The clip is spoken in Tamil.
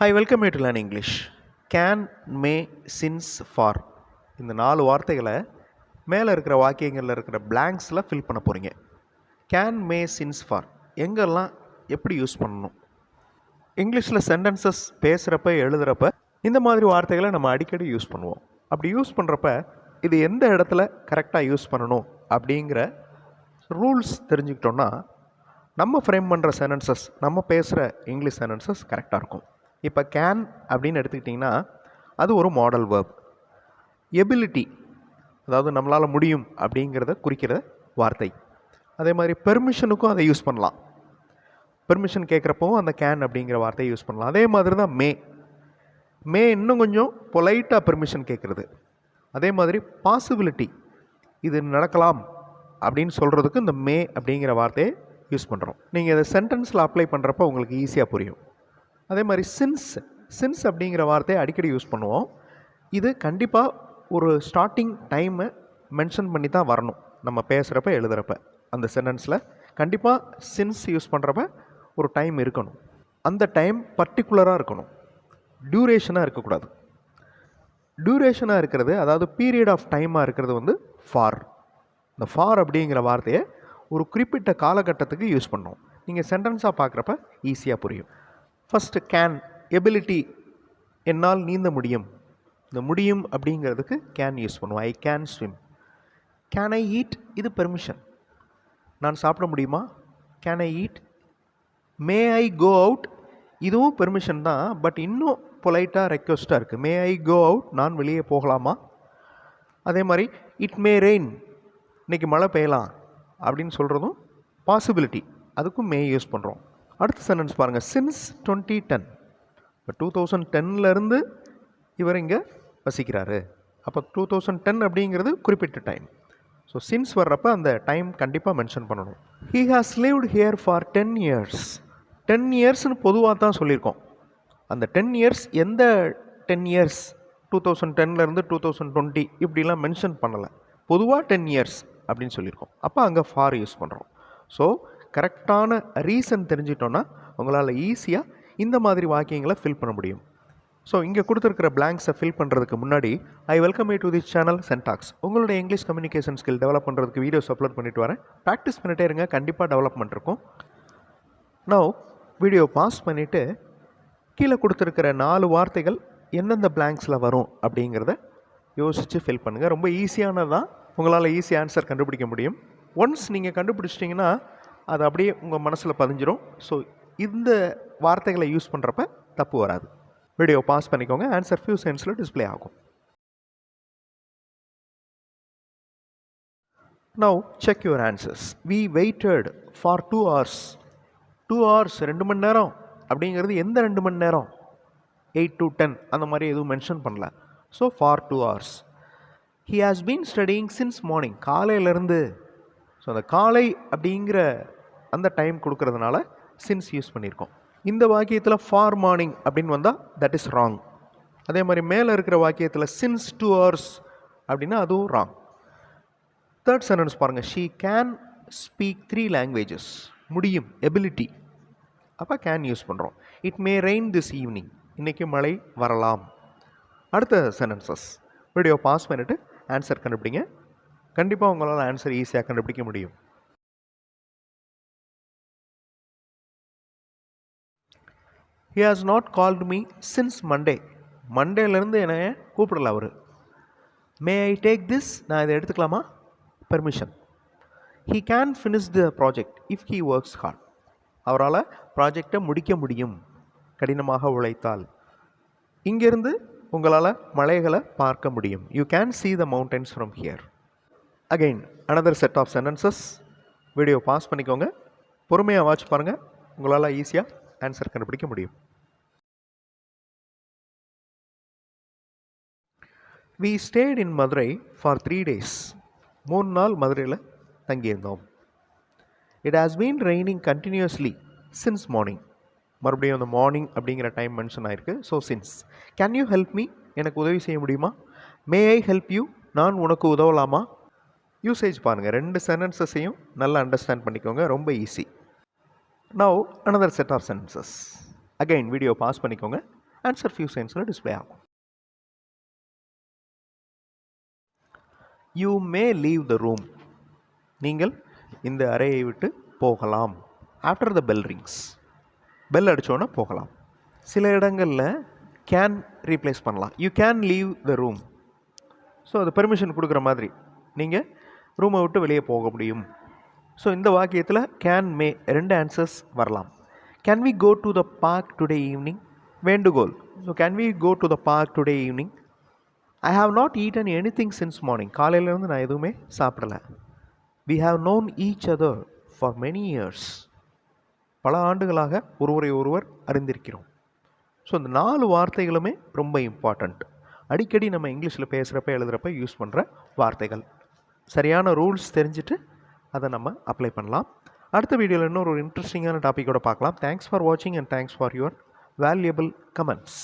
Hi welcome you to learn English can may since for இந்த நாலு வார்த்தைகளை மேலே இருக்கிற வாக்கியங்களில் இருக்கிற பிளாங்க்ஸில் ஃபில் பண்ண போகிறீங்க கேன் மே சின்ஸ் ஃபார் எங்கெல்லாம் எப்படி யூஸ் பண்ணணும்? இங்கிலீஷில் சென்டென்சஸ் பேசுகிறப்ப எழுதுகிறப்ப இந்த மாதிரி வார்த்தைகளை நம்ம அடிக்கடி யூஸ் பண்ணுவோம். அப்படி யூஸ் பண்ணுறப்ப இது எந்த இடத்துல கரெக்டாக யூஸ் பண்ணணும் அப்படிங்கிற ரூல்ஸ் தெரிஞ்சுக்கிட்டோன்னா நம்ம ஃப்ரேம் பண்ணுற சென்டென்சஸ் நம்ம பேசுகிற இங்கிலீஷ் சென்டென்சஸ் கரெக்டாக இருக்கும். இப்போ கேன் அப்படின்னு எடுத்துக்கிட்டிங்கன்னா அது ஒரு மாடல் வேர்ப் எபிலிட்டி அதாவது நம்மளால் முடியும் அப்படிங்கிறத குறிக்கிற வார்த்தை. அதே மாதிரி பெர்மிஷனுக்கும் அதை யூஸ் பண்ணலாம். பெர்மிஷன் கேட்குறப்பவும் அந்த கேன் அப்படிங்கிற வார்த்தையை யூஸ் பண்ணலாம். அதே மாதிரி தான் மே மே இன்னும் கொஞ்சம் பொலைட்டாக பெர்மிஷன் கேட்குறது. அதே மாதிரி பாசிபிலிட்டி இது நடக்கலாம் அப்படின்னு சொல்கிறதுக்கு இந்த மே அப்படிங்கிற வார்த்தையை யூஸ் பண்ணுறோம் நீங்கள் இதை சென்டென்ஸில் அப்ளை பண்ணுறப்ப உங்களுக்கு ஈஸியாக புரியும். அதே மாதிரி சின்ஸ் சின்ஸ் அப்படிங்கிற வார்த்தையை அடிக்கடி யூஸ் பண்ணுவோம். இது கண்டிப்பாக ஒரு ஸ்டார்டிங் டைமை மென்ஷன் பண்ணி தான் வரணும். நம்ம பேசுகிறப்ப எழுதுகிறப்ப அந்த சென்டென்ஸில் கண்டிப்பாக சின்ஸ் யூஸ் பண்ணுறப்ப ஒரு டைம் இருக்கணும். அந்த டைம் பர்டிகுலராக இருக்கணும். டியூரேஷனாக இருக்கக்கூடாது. டியூரேஷனாக இருக்கிறது அதாவது பீரியட் ஆஃப் டைமாக இருக்கிறது வந்து ஃபார் இந்த ஃபார் அப்படிங்கிற வார்த்தையை ஒரு குறிப்பிட்ட காலகட்டத்துக்கு யூஸ் பண்ணோம். நீங்கள் சென்டென்ஸாக பார்க்குறப்ப ஈஸியாக புரியும். ஃபஸ்ட்டு கேன் எபிலிட்டி என்னால் நீந்த முடியும். இந்த முடியும் அப்படிங்கிறதுக்கு கேன் யூஸ் பண்ணுவோம். I can swim can I eat இது பெர்மிஷன் நான் சாப்பிட முடியுமா? Can I eat may I go out இதுவும் பெர்மிஷன் தான். பட் இன்னும் பொலைட்டாக ரெக்வஸ்ட்டாக இருக்குது மே ஐ கோ அவுட் நான் வெளியே போகலாமா? அதே மாதிரி இட் மே ரெயின் இன்றைக்கி மழை பெய்யலாம் அப்படின்னு சொல்கிறதும் பாசிபிலிட்டி அதுக்கும் மே யூஸ் பண்ணுறோம் அடுத்த சென்டென்ஸ் பாருங்கள் சின்ஸ் டுவெண்ட்டி டென் இப்போ டூ தௌசண்ட் டென்லேருந்து இவர் இங்கே வசிக்கிறாரு. அப்போ டூ தௌசண்ட் டென் அப்படிங்கிறது குறிப்பிட்ட டைம் ஸோ சின்ஸ் வர்றப்ப அந்த டைம் கண்டிப்பாக மென்ஷன் பண்ணணும். He has lived here for ten years ten இயர்ஸ்னு பொதுவாக தான் சொல்லியிருக்கோம். அந்த டென் இயர்ஸ் எந்த டென் இயர்ஸ் டூ தௌசண்ட் டென்லேருந்து டூ தௌசண்ட் டுவெண்ட்டி இப்படிலாம் மென்ஷன் பண்ணலை. பொதுவாக டென் இயர்ஸ் அப்படின்னு சொல்லியிருக்கோம். அப்போ அங்கே ஃபார் யூஸ் பண்ணுறோம் ஸோ கரெக்டான ரீசன் தெரிஞ்சிட்டோன்னா உங்களால் ஈஸியாக இந்த மாதிரி வாக்கியங்களை ஃபில் பண்ண முடியும். ஸோ இங்கே கொடுத்துருக்கிற பிளாங்க்ஸை ஃபில் பண்ணுறதுக்கு முன்னாடி I welcome you to this channel சென்டாக்ஸ் உங்களுடைய இங்கிலீஷ் கம்யூனிகேஷன் ஸ்கில் டெவலப் பண்ணுறதுக்கு வீடியோஸ் அப்லோட் பண்ணிட்டு வரேன். ப்ராக்டிஸ் பண்ணிட்டே இருங்க கண்டிப்பாக டெவலப்மெண்ட் இருக்கும். நான் வீடியோ பாஸ் பண்ணிவிட்டு கீழே கொடுத்துருக்கிற நாலு வார்த்தைகள் எந்தெந்த பிளாங்க்ஸில் வரும் அப்படிங்கிறத யோசித்து ஃபில் பண்ணுங்கள் ரொம்ப ஈஸியானது தான் உங்களால் ஈஸி ஆன்சர் கண்டுபிடிக்க முடியும். ஒன்ஸ் நீங்கள் கண்டுபிடிச்சிட்டிங்கன்னா அது அப்படியே உங்கள் மனசில் பதிஞ்சிரும். ஸோ இந்த வார்த்தைகளை யூஸ் பண்ணுறப்ப தப்பு வராது. வீடியோ பாஸ் பண்ணிக்கோங்க. ஆன்சர் ஃபியூ சென்ஸில் டிஸ்ப்ளே ஆகும். Now check your answers we waited for two hours two hours ரெண்டு மணி நேரம் அப்படிங்கிறது எந்த ரெண்டு மணி நேரம்? எயிட் டு டென் அந்த மாதிரி எதுவும் மென்ஷன் பண்ணல. So for two hours he has been studying since morning காலையிலேருந்து ஸோ அந்த காலை அப்படிங்கிற அந்த டைம் கொடுக்கறதுனால சின்ஸ் யூஸ் பண்ணியிருக்கோம். இந்த வாக்கியத்தில் ஃபார் மார்னிங் அப்படின்னு வந்தால் தட் இஸ் ராங் அதே மாதிரி மேலே இருக்கிற வாக்கியத்தில் சின்ஸ் டூ ஹவர்ஸ் அப்படின்னா அதுவும் ராங் தேர்ட் சென்டென்ஸ் பாருங்கள் she can speak three languages முடியும். எபிலிட்டி அப்போ கேன் யூஸ் பண்ணுறோம் it may rain this evening இன்றைக்கி மழை வரலாம். அடுத்த சென்டென்சஸ் வீடியோ பாஸ் பண்ணிவிட்டு ஆன்சர் கண்டுபிடிங்க. கண்டிப்பாக உங்களால் ஆன்சர் ஈஸியாக கண்டுபிடிக்க முடியும். He has not called me since Monday மண்டேலேருந்து என்னை கூப்பிடல அவர். மே ஐ டேக் திஸ் நான் இதை எடுத்துக்கலாமா? Permission he can finish the project if he works hard அவரால் ப்ராஜெக்டை முடிக்க முடியும். கடினமாக உழைத்தால். இங்கேருந்து உங்களால் மலைகளை பார்க்க முடியும். You can see the mountains from here again another set of sentences video pause பண்ணிக்கோங்க. பொறுமையாக வாட்ச் பாருங்கள் உங்களால் ஈஸியாக ஆன்சர் கண்டுபிடிக்க முடியும். We stayed in Madurai for three days மூணு நாள் மதுரையில் தங்கியிருந்தோம். It has been raining continuously since morning மறுபடியும் அந்த மார்னிங் அப்படிங்கிற டைம் மென்ஷன் ஆயிருக்கு. So since can you help me எனக்கு உதவி செய்ய முடியுமா? மே ஐ ஹெல்ப் யூ நான் உனக்கு உதவலாமா? யூசேஜ் பாருங்கள் ரெண்டு சென்டென்சஸையும் நல்லா அண்டர்ஸ்டாண்ட் பண்ணிக்கோங்க. ரொம்ப easy now another set of sentences again video pause பண்ணிக்கோங்க. ஆன்சர் ஃபியூ செகண்ட்ஸில் டிஸ்பிளே ஆகும். You may leave the room நீங்கள் இந்த அறையை விட்டு போகலாம். After the bell rings bell அடித்தோன்னே போகலாம். சில இடங்களில் கேன் ரீப்ளேஸ் பண்ணலாம். You can leave the room so அது பெர்மிஷன் கொடுக்குற மாதிரி. நீங்கள் ரூமை விட்டு வெளியே போக முடியும். ஸோ இந்த வாக்கியத்தில் கேன் மே ரெண்டு ஆன்சர்ஸ் வரலாம். Can we go to the park today evening வேண்டுகோள். So can we go to the park today evening I have not eaten anything since morning காலையிலேருந்து நான் எதுவுமே சாப்பிடலை. We have known each other for many years பல ஆண்டுகளாக ஒருவரை ஒருவர் அறிந்திருக்கிறோம். ஸோ இந்த நாலு வார்த்தைகளுமே ரொம்ப இம்பார்ட்டண்ட் அடிக்கடி நம்ம இங்கிலீஷில் பேசுகிறப்ப எழுதுகிறப்ப யூஸ் பண்ணுற வார்த்தைகள். சரியான ரூல்ஸ் தெரிஞ்சுட்டு அதை நம்ம அப்ளை பண்ணலாம். அடுத்த வீடியோவில் இன்னொரு ஒரு இன்ட்ரெஸ்டிங்கான டாப்பிக்கோட பார்க்கலாம். தேங்க்ஸ் ஃபார் வாட்சிங் and thanks for your valuable comments